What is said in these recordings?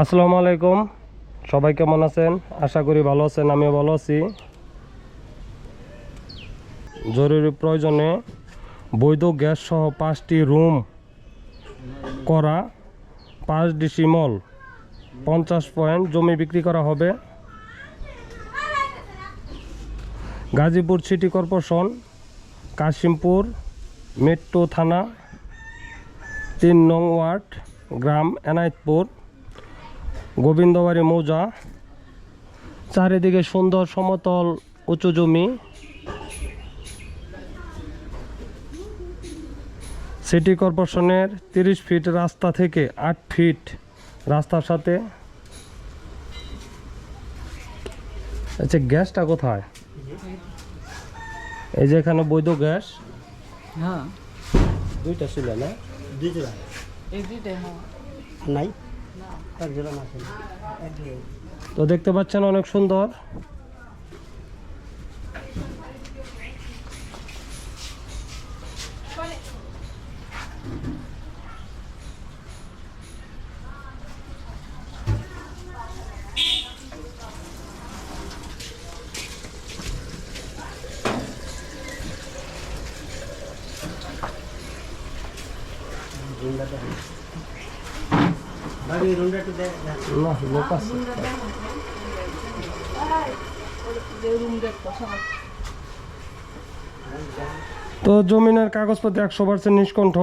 আসসালামু আলাইকুম। সবাই কেমন আছেন? আশা করি ভালো আছেন, আমিও ভালো আছি। জরুরি প্রয়োজনে বৈধ গ্যাস সহ পাঁচটি রুম করা, পাঁচ ডিসি মল পঞ্চাশ পয়েন্ট জমি বিক্রি করা হবে। Gazipur city corporation, Kashimpur metro থানা, তিন নং ওয়ার্ড, গ্রাম এনায়েতপুর। গোবিন্দবাড়ি মৌজা। চারিদিকে সুন্দর সমতল উঁচু জমি। সিটি কর্পোরেশনের তিরিশ ফিট রাস্তা থেকে আট ফিট রাস্তার সাথে। আচ্ছা গ্যাসটা কোথায়? এই যে এখানে বৈধ গ্যাস। হ্যাঁ। দুইটা ছিল না? এই দুইটাই হ্যাঁ। নাই? তো দেখতে পাচ্ছেন অনেক সুন্দর। রুমটাতে। তো জমিনের কাগজপত্র একশো পার্সেন্ট নিষ্কণ্ঠ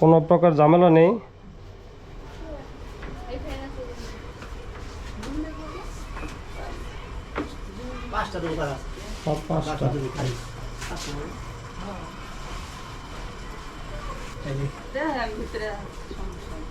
কোনো প্রকার ঝামেলা নেই। পাঁচটা রুম করা আছে। সব পাঁচটা পাঁচটা রুম খালি। এই যে, ভিতরে আমরা বাইর হই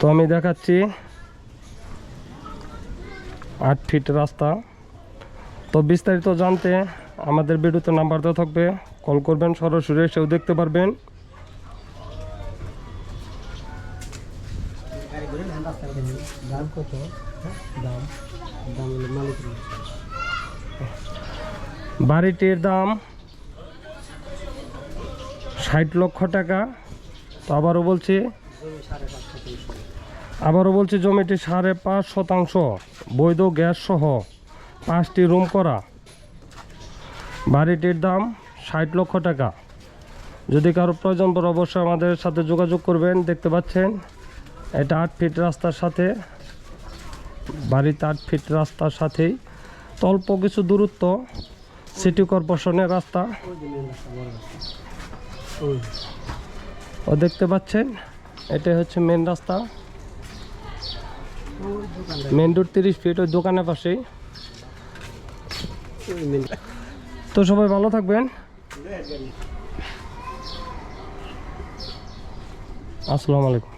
তো আমি দেখাচ্ছি আট ফিট রাস্তা। তো বিস্তারিত জানতে আমাদের ভিডিওতে নাম্বার দেওয়া থাকবে। কল করবেন, সরাসরি এসেও দেখতে পারবেন। দাম কত? দাম? দাম মালিক বাড়িটির দাম ষাট লক্ষ টাকা। তো আবারও বলছি আবারও বলছি জমিটি সাড়ে পাঁচ শতাংশ বৈধ গ্যাস সহ পাঁচটি রুম করা। বাড়িটির দাম ষাট লক্ষ টাকা। যদি কারও প্রয়োজন পড়ে অবশ্যই আমাদের সাথে যোগাযোগ করবেন, দেখতে পাচ্ছেন। এটা আট ফিট রাস্তার সাথে, বাড়িতে আট ফিট রাস্তার সাথেই। অল্প কিছু দূরত্ব সিটি কর্পোরেশনের রাস্তা। ও দেখতে পাচ্ছেন এটা হচ্ছে মেন রাস্তা। মেন রোড তিরিশ ফিট ওই দোকানের পাশেই। তো সবাই ভালো থাকবেন। আসসালামু আলাইকুম।